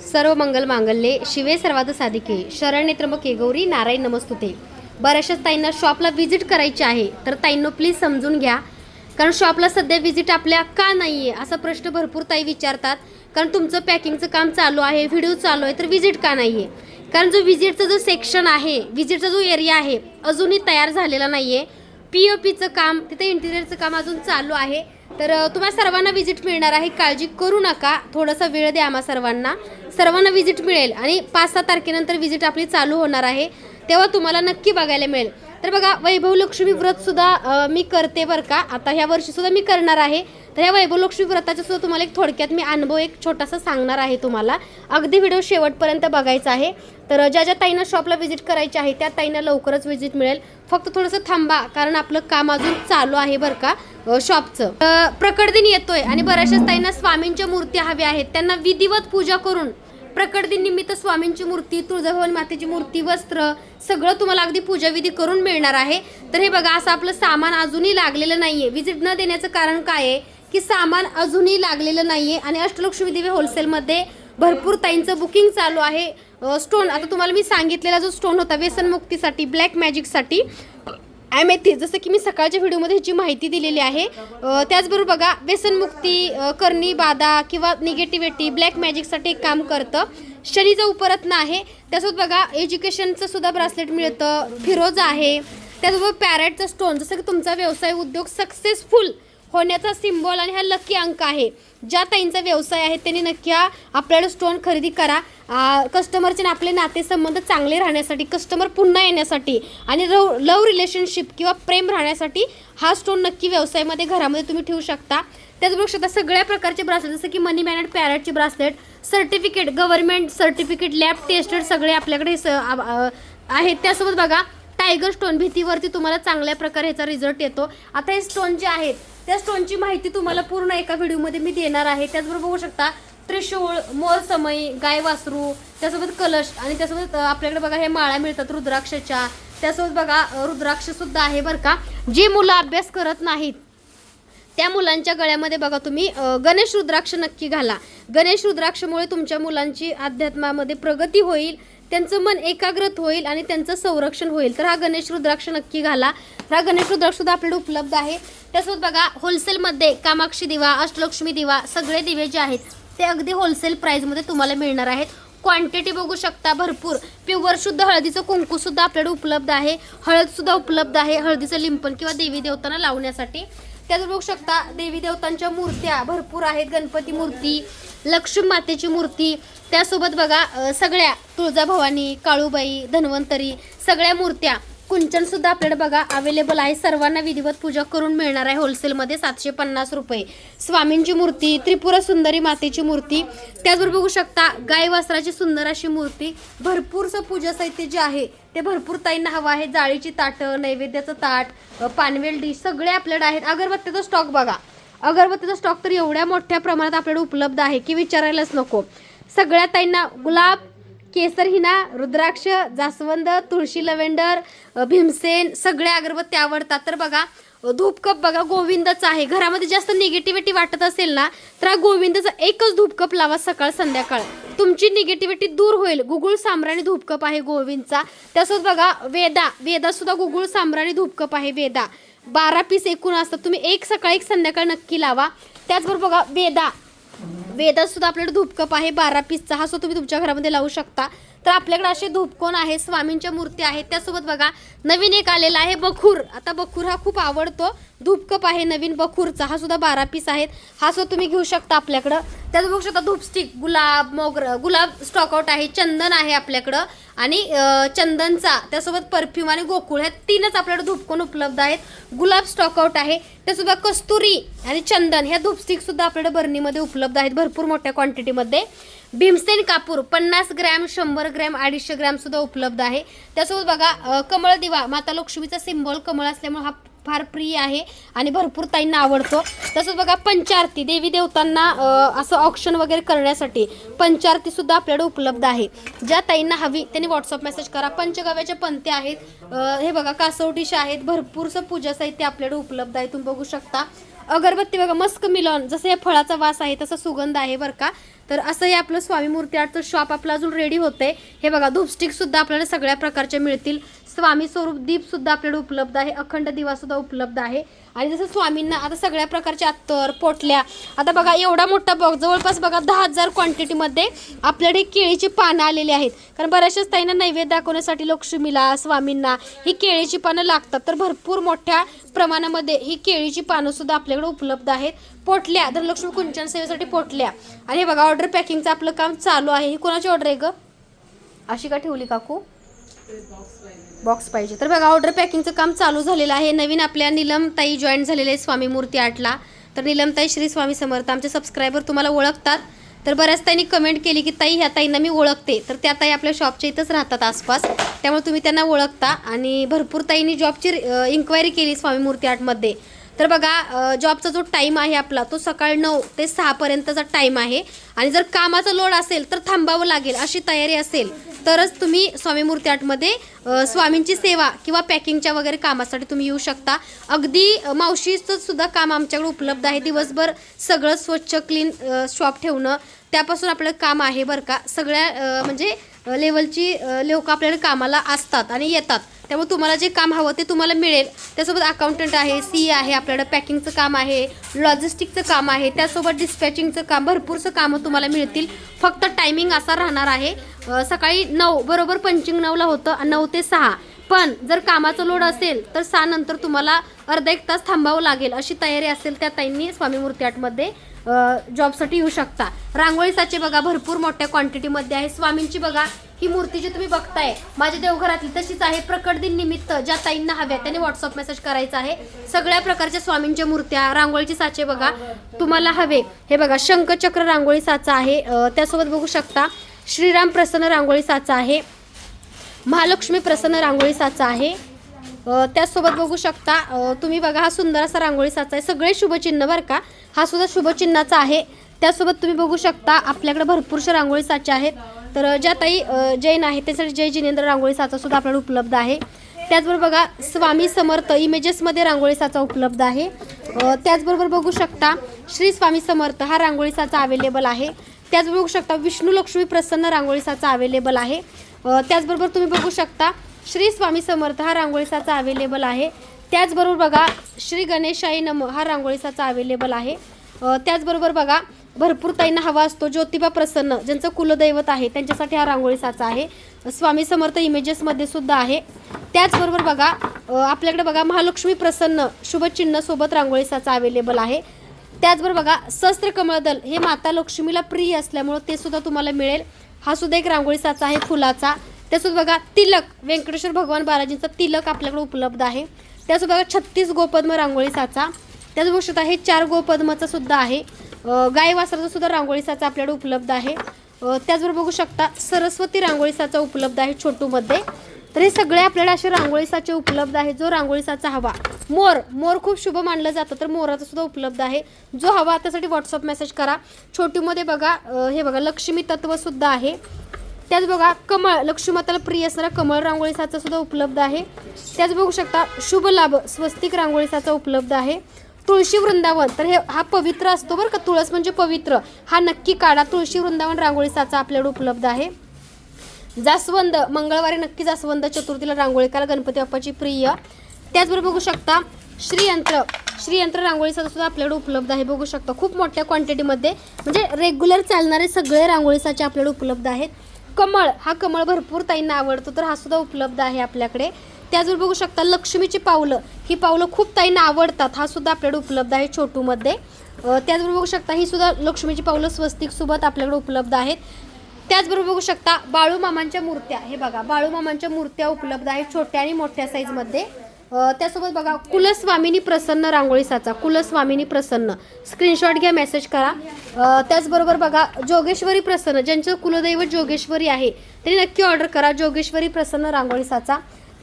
सर्व मंगल मांगल्ये शिवे सर्वात साधिके शरण त्र्यंबके गौरी नारायण नमस्तुते. बऱ्याचशाच ताईंना शॉपला व्हिजिट करायची आहे तर ताईंनो प्लीज समजून घ्या. कारण शॉपला सध्या व्हिजिट आपल्या का नाही आहे असा प्रश्न भरपूर ताई विचारतात. कारण तुमचं पॅकिंगचं काम चालू आहे व्हिडिओ चालू आहे तर व्हिजिट का नाही आहे कारण जो व्हिजिटचा जो सेक्शन आहे व्हिजिटचा जो एरिया आहे अजूनही तयार झालेला नाही आहे पी ओ पीचं काम तिथे इंटिरियरचं काम अजून चालू आहे. तर तुम्हाला तुम्हा सर्वांना व्हिजिट मिळणार आहे. काळजी करू नका. थोडासा वेळ द्या आम्हा सर्वांना. सर्वांना व्हिजिट मिळेल. आणि पाच सहा तारखेनंतर व्हिजिट आपली चालू होणार आहे. तेव्हा तुम्हाला नक्की बघायला मिळेल. तर बघा वैभव लक्ष्मी व्रत सुद्धा मी करते बरं का. आता ह्या वर्षी सुद्धा मी करणार आहे. तर ह्या वैभव लक्ष्मी व्रताच्या सुद्धा तुम्हाला एक थोडक्यात मी अनुभव एक छोटासा सांगणार आहे तुम्हाला. अगदी व्हिडिओ शेवटपर्यंत बघायचा आहे. तर ज्या ज्या ताईंना शॉपला व्हिजिट करायची आहे त्या ताईंना लवकरच व्हिजिट मिळेल. फक्त थोडंसं थांबा कारण आपलं काम अजून चालू आहे बरं का शॉपचं प्रकट दिन येतोय आणि बऱ्याचशाच ताईंना स्वामींच्या मूर्ती हव्या आहेत. त्यांना विधिवत पूजा करून प्रकट दिन निमित्त स्वामींची मूर्ती तुळजाभवानी मातेची मूर्ती वस्त्र सगळं तुम्हाला अगदी पूजाविधी करून मिळणार आहे. तर हे बघा असं आपलं सामान अजूनही लागलेलं नाहीये. व्हिजिट न देण्याचं कारण काय आहे? की सामान अजूनही लागलेलं नाहीये आणि अष्टलक्ष्मी दिवे होलसेलमध्ये भरपूर ताईंचं बुकिंग चालू आहे. स्टोन आता तुम्हाला मी सांगितलेला जो स्टोन होता व्यसनमुक्तीसाठी ब्लॅक मॅजिकसाठी ॲमेथी जसं की मी सकाळच्या व्हिडिओमध्ये ह्याची माहिती दिलेली आहे त्याचबरोबर बघा व्यसनमुक्ती करणी बाधा किंवा निगेटिव्हिटी ब्लॅक मॅजिकसाठी एक काम करतं. शनीचं उपरत्न आहे त्यासोबत बघा एज्युकेशनचं सुद्धा ब्रासलेट मिळतं फिरोज आहे त्याचबरोबर पॅरेटचं स्टोन जसं की तुमचा व्यवसाय उद्योग सक्सेसफुल होण्याचा सिम्बॉल आणि हा लकी अंक आहे. ज्या ताईंचा व्यवसाय आहे त्यांनी नक्की हा आपल्याला स्टोन खरेदी करा. कस्टमरचे आपले नातेसंबंध चांगले राहण्यासाठी कस्टमर पुन्हा येण्यासाठी आणि लव लव रिलेशनशिप किंवा प्रेम राहण्यासाठी हा स्टोन नक्की व्यवसायामध्ये घरामध्ये तुम्ही ठेवू शकता. त्याचबरोबर आता सगळ्या प्रकारचे ब्रासलेट जसं की money magnet पॅरेटचे bracelet certificate government certificate lab tested सगळे आपल्याकडे स- आहेत. त्यासोबत बघा टायगर स्टोन भीतीवरती तुम्हाला चांगल्या प्रकारे ह्याचा रिझल्ट येतो. आता हे स्टोन जे आहेत त्या स्टोनची माहिती तुम्हाला पूर्ण एका व्हिडिओमध्ये मी देणार आहे. त्याचबरोबर बघू शकता त्रिशूळ मोर समई गाय वासरू त्यासोबत कलश आणि त्यासोबत आपल्याकडे बघा हे माळा मिळतात रुद्राक्षच्या. त्यासोबत बघा रुद्राक्षसुद्धा रुद्राक्ष सुद्धा आहे बरं का. जी मुलं अभ्यास करत नाहीत त्या मुलांच्या गळ्यामध्ये बघा तुम्ही गणेश रुद्राक्ष नक्की घाला. गणेश रुद्राक्षमुळे तुमच्या मुलांची अध्यात्मामध्ये प्रगती होईल. त्यांचं मन एकाग्रत होईल आणि त्यांचं संरक्षण होईल. तर हा गणेश रुद्राक्ष नक्की घाला. तर हा गणेश रुद्राक्ष आपल्याकडे उपलब्ध आहे. त्यासोबत बघा होलसेलमध्ये कामाक्षी दिवा अष्टलक्ष्मी दिवा सगळे दिवे जे आहेत ते अगदी होलसेल प्राईजमध्ये तुम्हाला मिळणार आहेत. क्वांटिटी बघू शकता भरपूर. प्युअर शुद्ध हळदीचं कुंकूसुद्धा आपल्याकडे उपलब्ध आहे. हळदसुद्धा उपलब्ध आहे. हळदीचं लिंपण किंवा देवी देवतांना लावण्यासाठी. त्याच बघू शकता देवी देवतांच्या मूर्त्या भरपूर आहेत. गणपती मूर्ती लक्ष्मी मातेची मूर्ती. त्यासोबत बघा सगळ्या तुळजाभवानी काळूबाई धन्वंतरी सगळ्या मूर्त्या. कुंचन सुद्धा आपल्याकडे बघा अवेलेबल आहे. सर्वांना विधिवत पूजा करून मिळणार आहे होलसेलमध्ये सातशे पन्नास रुपये. स्वामींची मूर्ती त्रिपुरा सुंदरी मातेची मूर्ती. त्याचबरोबर बघू शकता गाय वासराची सुंदर अशी मूर्ती. भरपूरचं पूजा साहित्य जे आहे ते भरपूर ताईंना हवं आहे. जाळीची ताटं नैवेद्याचं ताट पानवेल डिश सगळे आपल्याकडे आहेत. अगरबत्तीचा स्टॉक बघा. अगरबत्तीचा स्टॉक तर एवढ्या मोठ्या प्रमाणात आपल्याकडे उपलब्ध आहे की विचारायलाच नको. सगळ्या ताईंना गुलाब केसर हिना रुद्राक्ष जास्वंद तुळशी लव्हेंडर भीमसेन सगळ्या अगरबत्ती आवडतात. तर बघा धूपकप बघा गोविंदचा आहे. घरामध्ये जास्त निगेटिव्हिटी वाटत असेल ना तर हा गोविंदचा एकच धूपकप लावा सकाळ संध्याकाळ. तुमची निगेटिव्हिटी दूर होईल. गुगुळ साम्राणी धूपकप आहे गोविंदचा. त्यासोबत बघा वेदा. वेदा सुद्धा गुगुळ साम्राणी धूपकप आहे वेदा. बारा पीस एकूण असतात. तुम्ही एक सकाळी एक संध्याकाळ नक्की लावा. त्याचबरोबर बघा वेदा. वेदात सुद्धा आपल्याकडे धूपकप आहे बारा पीसचा हा सुद्धा तुम्ही तुमच्या घरामध्ये लावू शकता. तर आपल्याकडे असे धूपकोन आहे स्वामींच्या मूर्ती आहेत त्यासोबत बघा नवीन एक आलेला आहे बखूर. आता बखूर हा खूप आवडतो. धूपकप आहे नवीन बखूरचा. हा सुद्धा बारा पीस आहेत. हा सुद्धा तुम्ही घेऊ शकता आपल्याकडं. त्यात बघू शकता धूपस्टिक गुलाब मोगरा गुलाब स्टॉकआउट आहे चंदन आहे आपल्याकडं. आणि चंदनचा त्यासोबत परफ्यूम आणि गोकुळ ह्या तीनच आपल्याकडे धूपकोन उपलब्ध आहेत. गुलाब स्टॉकआउट आहे. त्यासोबत कस्तुरी आणि चंदन ह्या धूपस्टिक सुद्धा आपल्याकडे बर्नीमध्ये उपलब्ध आहेत भरपूर मोठ्या क्वांटिटीमध्ये भीमसेन कापूर पन्नास ग्रॅम शंभर ग्रॅम अडीचशे ग्रॅमसुद्धा उपलब्ध आहे. त्यासोबत बघा कमळ दिवा माता लक्ष्मीचा सिम्बॉल कमळ असल्यामुळे हा फार प्रिय आहे आणि भरपूर ताईंना आवडतो. तसंच बघा पंचारती देवी देवतांना असं ऑप्शन वगैरे करण्यासाठी पंचारती सुद्धा आपल्याकडे उपलब्ध आहे. ज्या ताईंना हवी त्यांनी व्हॉट्सअप मेसेज करा. पंचगव्याच्या पंत्या आहेत. हे बघा कासव आहेत. भरपूरचं पूजा साहित्य आपल्याकडे उपलब्ध आहे. तुम्ही बघू शकता. अगरबत्ती बघा मस्क मिलॉन. जसं या फळाचा वास आहे तसा सुगंध आहे बरं का. तर असं हे आपलं स्वामी मूर्ती आर्टचं शॉप आपलं अजून रेडी होतंय. हे बघा धूपस्टिक सुद्धा आपल्याला सगळ्या प्रकारच्या मिळतील. स्वामी स्वरूप दीप सुद्धा आपल्याकडे उपलब्ध आहे. अखंड दिवा सुद्धा उपलब्ध आहे. आणि जसं स्वामींना आता सगळ्या प्रकारच्या अत्तर पोटल्या आता बघा एवढा मोठा बॉक्स जवळपास बघा दहा हजार क्वांटिटीमध्ये आपल्याकडे केळीची पानं आलेली आहेत. कारण बऱ्याचशाच ताईंना नैवेद्य दाखवण्यासाठी लक्ष्मीला स्वामींना ही केळीची पानं लागतात. तर भरपूर मोठ्या प्रमाणामध्ये ही केळीची पानं सुद्धा आपल्याकडे उपलब्ध आहेत. पोटल्या धनलक्ष्मी लक्ष्मी कुंचन सेवेसाठी पोटल्या. आणि हे बघा ऑर्डर पॅकिंगचं आपलं काम चालू आहे. ही कोणाची ऑर्डर आहे ग? अशी का ठेवली काकू? बॉक्स पाहिजे. तर बघा ऑर्डर पॅकिंगचं काम चालू झालेलं आहे. नवीन आपल्या निलमताई जॉईन झालेले आहे स्वामी मूर्ती आर्टला तर निलमताई श्री स्वामी समर्थ आमचे सबस्क्रायबर तुम्हाला ओळखतात. तर बऱ्याच ताईंनी कमेंट केली की ताई ह्या ताईंना मी ओळखते. तर त्या ताई आपल्या शॉपच्या इथंच राहतात आसपास. त्यामुळे तुम्ही त्यांना ओळखता. आणि भरपूर ताईंनी जॉबची इन्क्वायरी केली स्वामी मूर्ती आर्टमध्ये तर बघा जॉबचा जो टाईम आहे आपला तो सकाळ नऊ ते सहापर्यंतचा टाईम आहे. आणि जर कामाचा लोड असेल तर थांबावं लागेल अशी तयारी असेल तरच तुम्ही स्वामी मूर्ती आर्टमध्ये स्वामींची सेवा किंवा पॅकिंगच्या वगैरे कामासाठी तुम्ही येऊ शकता. अगदी मावशीचं सुद्धा काम आमच्याकडे उपलब्ध आहे. दिवसभर सगळं स्वच्छ क्लीन शॉप ठेवणं त्यापासून आपलं काम आहे बरं का. सगळ्या म्हणजे लेवलची लोक आपल्याला कामाला असतात आणि येतात. त्यामुळे तुम्हाला जे काम हवं ते तुम्हाला मिळेल. त्यासोबत अकाउंटंट आहे सी आहे आपल्याकडं पॅकिंगचं काम आहे लॉजिस्टिकचं काम आहे त्यासोबत डिस्पॅचिंगचं काम भरपूरचं कामं तुम्हाला मिळतील. फक्त टायमिंग असा राहणार आहे सकाळी नऊ बरोबर पंचिंग नऊला होतं नऊ ते सहा. पण जर कामाचा लोड असेल तर सहा नंतर तुम्हाला अर्धा एक तास थांबावं लागेल अशी तयारी असेल त्या ताईंनी स्वामी मूर्ती आर्टमध्ये जॉबसाठी येऊ शकता. रांगोळी साचे बघा भरपूर मोठ्या क्वांटिटीमध्ये आहे. स्वामींची बघा ही मूर्ती जी तुम्ही बघताय माझ्या देवघरातली तशीच आहे. प्रकट दिन निमित्त ज्या ताईंना हव्या त्याने व्हॉट्सअप मेसेज करायचा आहे. सगळ्या प्रकारच्या स्वामींच्या मूर्त्या रांगोळीचे साचे बघा तुम्हाला हवे. हे बघा शंखचक्र रांगोळी साचा आहे. त्यासोबत बघू शकता श्रीराम प्रसन्न रांगोळी साचा आहे. महालक्ष्मी प्रसन्न रांगोळी साचा आहे. त्यासोबत त्याचसोबत बघू शकता तुम्ही बघा हा सुंदर असा रांगोळी साचा आहे. सगळे शुभचिन्ह बरं का? हा सुद्धा शुभचिन्हाचा आहे. त्यासोबत तुम्ही बघू शकता आपल्याकडे भरपूरशा रांगोळी साचे आहेत. तर ज्या ताई जैन आहे त्यासाठी जय जिनेंद्र रांगोळी साचा सुद्धा आपल्याला उपलब्ध आहे. त्याचबरोबर बघा स्वामी समर्थ इमेजेसमध्ये रांगोळी साचा उपलब्ध आहे. त्याचबरोबर बघू शकता श्री स्वामी समर्थ हा रांगोळी साचा अवेलेबल आहे. त्याचबरोबर बघू शकता विष्णू लक्ष्मी प्रसन्न रांगोळी साचा अवेलेबल आहे. त्याचबरोबर तुम्ही बघू शकता श्री स्वामी समर्थ हा रांगोळीसाचा अवेलेबल आहे. त्याचबरोबर बघा श्री गणेशाई नम हा रांगोळीसाचा अवेलेबल आहे. त्याचबरोबर बघा भरपूर ताईंना हवा असतो. ज्योतिबा प्रसन्न ज्यांचं कुलदैवत आहे त्यांच्यासाठी हा रांगोळी साचा आहे. स्वामी समर्थ इमेजेसमध्ये सुद्धा आहे. त्याचबरोबर बघा आपल्याकडे बघा महालक्ष्मी प्रसन्न शुभचिन्ह सोबत रांगोळी साचा अवेलेबल आहे. त्याचबरोबर बघा सहस्त्र कमळदल हे माता लक्ष्मीला प्रिय असल्यामुळं ते सुद्धा तुम्हाला मिळेल. हा सुद्धा एक रांगोळी साचा आहे फुलाचा. त्यासोबत बघा तिलक व्यंकटेश्वर भगवान बालाजींचा तिलक आपल्याकडे उपलब्ध आहे. त्यासोबत बघा छत्तीस गोपद्म रांगोळी साचा. त्याच आहे चार गोपद्माचा सुद्धा आहे. गाय वासराचा सुद्धा रांगोळी साचा आपल्याकडे उपलब्ध आहे. त्याचबरोबर बघू शकता सरस्वती रांगोळी साचा उपलब्ध आहे छोटूमध्ये. तर हे सगळे आपल्याला असे रांगोळी साचे उपलब्ध आहे. जो रांगोळी साचा हवा मोर मोर खूप शुभ मानलं जातं तर मोराचा सुद्धा उपलब्ध आहे. जो हवा त्यासाठी व्हॉट्सअप मेसेज करा. छोटूमध्ये बघा हे बघा लक्ष्मी तत्व सुद्धा आहे. त्याच बघा कमळ लक्ष्मीमाताला प्रिय असणारा कमळ रांगोळी साचा सुद्धा उपलब्ध आहे. त्याच बघू शकता शुभ लाभ स्वस्तिक रांगोळी साचा उपलब्ध आहे. तुळशी वृंदावन. तर हे हा पवित्र असतो बरं का तुळस म्हणजे पवित्र. हा नक्की काढा. तुळशी वृंदावन रांगोळी साचा आपल्याकडे उपलब्ध आहे. जास्वंद मंगळवारी नक्की जास्वंद चतुर्थीला रांगोळी काढा गणपती बाप्पाची प्रिय. त्याचबरोबर बघू शकता श्रीयंत्र श्रीयंत्र रांगोळीचा सुद्धा आपल्याकडे उपलब्ध आहे. बघू शकता खूप मोठ्या क्वांटिटीमध्ये म्हणजे रेग्युलर चालणारे सगळे रांगोळीसाचे आपल्याकडे उपलब्ध आहेत. कमळ हा कमळ भरपूर ताईंना आवडतो तर हा सुद्धा उपलब्ध आहे आपल्याकडे. त्याचबरोबर बघू शकता लक्ष्मीची पावलं. ही पावलं खूप ताईंना आवडतात. हा सुद्धा आपल्याकडे उपलब्ध आहे छोटूमध्ये. त्याचबरोबर बघू शकता ही सुद्धा लक्ष्मीची पावलं स्वस्तिक सोबत आपल्याकडे उपलब्ध आहेत. त्याचबरोबर बघू शकता बाळूमामांच्या मूर्त्या. हे बघा बाळूमामांच्या मूर्त्या उपलब्ध आहेत छोट्या आणि मोठ्या साईजमध्ये. त्यासोबत बघा कुलस्वामिनी प्रसन्न रांगोळी साचा कुलस्वामिनी प्रसन्न. स्क्रीनशॉट घ्या मेसेज करा. त्याचबरोबर बघा जोगेश्वरी प्रसन्न. ज्यांचं कुलदैवत जोगेश्वरी आहे त्यांनी नक्की ऑर्डर करा जोगेश्वरी प्रसन्न रांगोळी साचा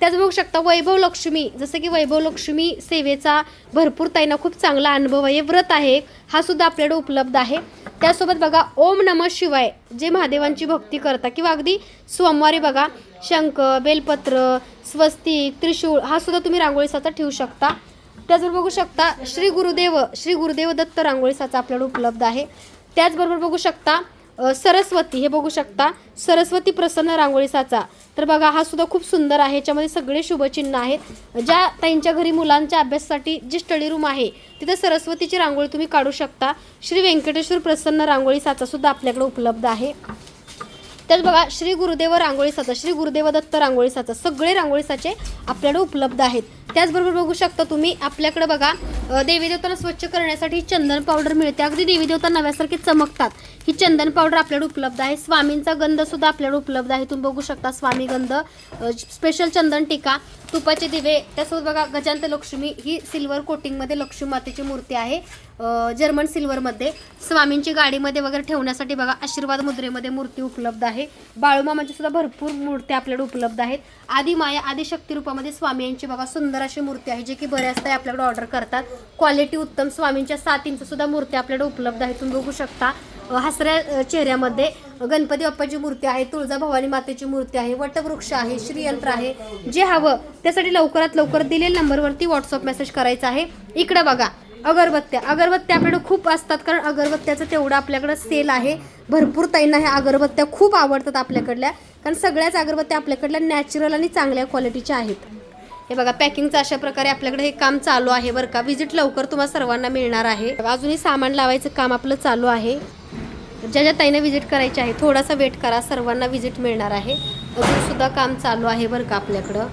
त्याच बघू शकता वैभव लक्ष्मी जसं की वैभव लक्ष्मी सेवेचा भरपूर ताईंना खूप चांगला अनुभव आहे व्रत आहे हा सुद्धा आपल्याकडे उपलब्ध आहे. त्यासोबत बघा ओम नम शिवाय जे महादेवांची भक्ती करता किंवा अगदी सोमवारी बघा शंख बेलपत्र स्वस्तिक त्रिशूळ हा सुद्धा तुम्ही रांगोळीसाचा ठेवू शकता. त्याचबरोबर बघू शकता श्री गुरुदेव श्री गुरुदेव दत्त रांगोळी साचा आपल्याकडे उपलब्ध आहे. त्याचबरोबर बघू शकता सरस्वती हे बघू शकता. सरस्वती प्रसन्न रांगोळी साचा. तर बघा हा सुद्धा खूप सुंदर आहे. याच्यामध्ये सगळे शुभचिन्ह आहेत. ज्या त्यांच्या घरी मुलांच्या अभ्यासासाठी जी स्टडी रूम आहे तिथे सरस्वतीची रांगोळी तुम्ही काढू शकता. श्री व्यंकटेश्वर प्रसन्न रांगोळी साचा सुद्धा आपल्याकडे उपलब्ध आहे. त्याच बघा श्री गुरुदेव रांगोळी साचा श्री गुरुदेव दत्त रांगोळी साचा सगळे रांगोळी साचे आपल्याकडे उपलब्ध आहेत. त्याचबरोबर बघू शकता तुम्ही आपल्याकडे बघा देवी देवतांना स्वच्छ करण्यासाठी चंदन पावडर मिळते. अगदी देवी देवता नव्यासारखी चमकतात. ही चंदन पावडर आपल्याकडे उपलब्ध आहे. स्वामींचा गंध सुद्धा आपल्याकडे उपलब्ध आहे. तुम्ही बघू शकता स्वामी गंध. स्पेशल चंदन टिका. तुपाचे दिवे त्यासोबत बघा गजांत लक्ष्मी ही सिल्वर कोटिंगमध्ये लक्ष्मी मातेची मूर्ती आहे. जर्मन सिल्वरमध्ये स्वामींची गाडीमध्ये वगैरे ठेवण्यासाठी बघा आशीर्वाद मुद्रेमध्ये मूर्ती उपलब्ध आहे. बाळूमामाची सुद्धा भरपूर मूर्ती आपल्याकडे उपलब्ध आहेत. आदिमाया माया आदी शक्ती रूपामध्ये स्वामी यांची बघा सुंदर अशी मूर्ती आहे जे की बऱ्याचदा आपल्याकडे ऑर्डर करतात. क्वालिटी उत्तम स्वामींच्या सात इंच सुद्धा मूर्ती आपल्याकडे उपलब्ध आहे तुम्ही बघू शकता. हसऱ्या चेहऱ्यामध्ये गणपती बाप्पाची मूर्ती आहे तुळजाभवानी मातेची मूर्ती आहे वटवृक्ष आहे श्रीयंत्र आहे. जे हवं त्यासाठी लवकरात लवकर दिलेल्या नंबरवरती व्हॉट्सअप मेसेज करायचा आहे. इकडे बघा अगरबत्त्या. अगरबत्त्या आपल्याकडे खूप असतात कारण अगरबत्त्याचं तेवढं आपल्याकडं सेल आहे. भरपूर ताईंना ह्या अगरबत्त्या खूप आवडतात आपल्याकडल्या. कारण सगळ्याच अगरबत्त्या आपल्याकडल्या नॅचरल आणि चांगल्या क्वालिटीच्या आहेत. हे बघा पॅकिंगचं अशा प्रकारे आपल्याकडे हे काम चालू आहे बरं का. विजिट लवकर तुम्हाला सर्वांना मिळणार आहे. अजूनही सामान लावायचं काम आपलं चालू आहे. ज्या ज्या ताईनं व्हिजिट करायची आहे थोडासा वेट करा. सर्वांना व्हिजिट मिळणार आहे. अजूनसुद्धा काम चालू आहे बरं का आपल्याकडं.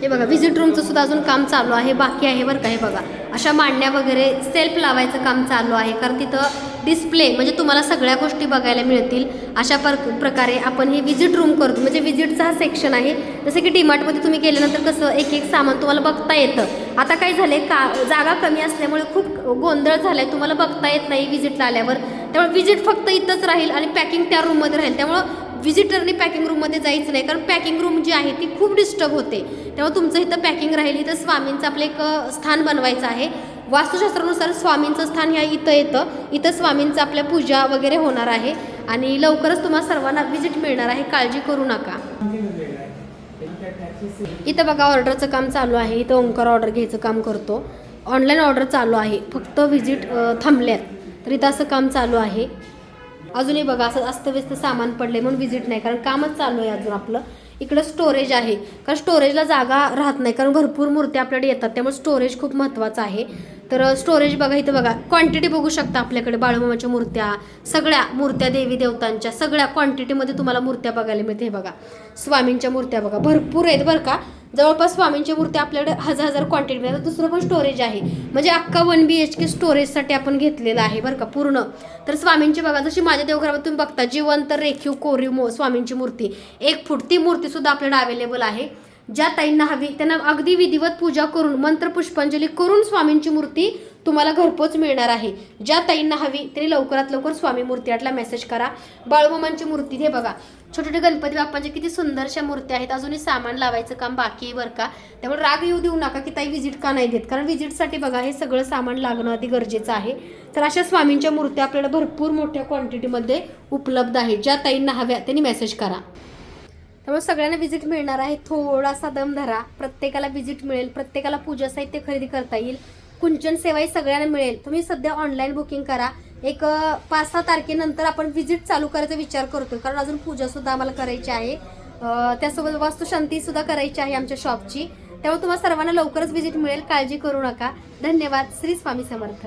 हे बघा व्हिजिट रूमचं सुद्धा अजून काम चालू आहे. बाकी आहे बरं का हे बघा. अशा मांडण्या वगैरे सेल्फ लावायचं काम चालू आहे. कारण तिथं डिस्प्ले म्हणजे तुम्हाला सगळ्या गोष्टी बघायला मिळतील. अशा पर प्रकारे आपण हे व्हिजिट रूम करतो. म्हणजे व्हिजिटचा हा सेक्शन आहे. जसं की डीमार्टमध्ये तुम्ही गेल्यानंतर कसं एक एक सामान तुम्हाला बघता येतं. आता काय झालं आहे का जागा कमी असल्यामुळे खूप गोंधळ झालाय. तुम्हाला बघता येत नाही व्हिजिटला आल्यावर. त्यामुळे व्हिजिट फक्त इथंच राहील आणि पॅकिंग त्या रूममध्ये राहील. त्यामुळं व्हिजिटरनी पॅकिंग रूममध्ये जायचं नाही. कारण पॅकिंग रूम जी आहे ती खूप डिस्टर्ब होते. तेव्हा तुमचं इथं पॅकिंग राहील. इथं स्वामींचं आपलं एक स्थान बनवायचं आहे. वास्तुशास्त्रानुसार स्वामींचं स्थान ह्या इथं येतं. इथं स्वामींचं आपल्या पूजा वगैरे होणार आहे. आणि लवकरच तुम्हाला सर्वांना व्हिजिट मिळणार आहे. काळजी करू नका. इथं बघा ऑर्डरचं काम चालू आहे. इथं ओंकार ऑर्डर घ्यायचं काम करतो. ऑनलाईन ऑर्डर चालू आहे. फक्त व्हिजिट थांबल्यात. तर इथं असं काम चालू आहे. अजूनही बघा असं अस्तव्यस्त सामान पडले म्हणून व्हिजिट नाही. कारण कामच चालू आहे अजून आपलं. इकडं स्टोरेज आहे. कारण स्टोरेजला जागा राहत नाही. कारण भरपूर मूर्त्या आपल्याकडे येतात. त्यामुळे स्टोरेज खूप महत्त्वाचं आहे. तर स्टोरेज बघा इथं बघा. क्वांटिटी बघू शकता आपल्याकडे. बाळूमामाच्या मूर्त्या सगळ्या मूर्त्या देवी देवतांच्या सगळ्या क्वांटिटीमध्ये तुम्हाला मूर्त्या बघायला मिळते हे बघा. स्वामींच्या मूर्त्या बघा. भरपूर आहेत बरं का. जवळपास स्वामींची मूर्ती आपल्याकडे हजार हजार क्वांटिटी आता दुसरं पण स्टोरेज आहे. म्हणजे अख्खा वन बी एच के स्टोरेजसाठी आपण घेतलेलं आहे बरं का पूर्ण. तर स्वामींची बघा जशी माझ्या देवघरामध्ये तुम्ही बघता जिवंत रेखीव कोरीव मो स्वामींची मूर्ती. एक फूट ती मूर्तीसुद्धा आपल्याकडे अवेलेबल आहे. ज्या ताईंना हवी त्यांना अगदी विधिवत पूजा करून मंत्र पुष्पांजली करून स्वामींची मूर्ती तुम्हाला घरपोच मिळणार आहे. ज्या ताईंना हवी त्यांनी लवकरात लवकर स्वामी मूर्ती आटला मेसेज करा. बाळूमामांची मूर्ती हे बघा. छोटे छोटे गणपती बाप्पांचे किती सुंदरशा मूर्त्या आहेत. अजूनही सामान लावायचं काम बाकी आहे बरं का. त्यामुळे राग येऊ देऊ नका की ताई व्हिजिट का नाही देत कारण व्हिजिटसाठी बघा हे सगळं सामान लागणं अति गरजेचं आहे. तर अशा स्वामींच्या मूर्त्या आपल्याला भरपूर मोठ्या क्वांटिटीमध्ये उपलब्ध आहेत. ज्या ताईंना हव्या त्यांनी मेसेज करा. त्यामुळे सगळ्यांना व्हिजिट मिळणार आहे. थोडासा दम धरा. प्रत्येकाला व्हिजिट मिळेल. प्रत्येकाला पूजा साहित्य खरेदी करता येईल. कुंचन सेवाही सगळ्यांना मिळेल. तुम्ही सध्या ऑनलाईन बुकिंग करा. एक पाच सहा तारखेनंतर आपण व्हिजिट चालू करायचा विचार करतोय. कारण अजून पूजासुद्धा आम्हाला करायची आहे. त्यासोबत वास्तुशांतीसुद्धा करायची आहे आमच्या शॉपची त्यामुळे तुम्हाला सर्वांना लवकरच व्हिजिट मिळेल. काळजी करू नका. धन्यवाद. श्री स्वामी समर्थ.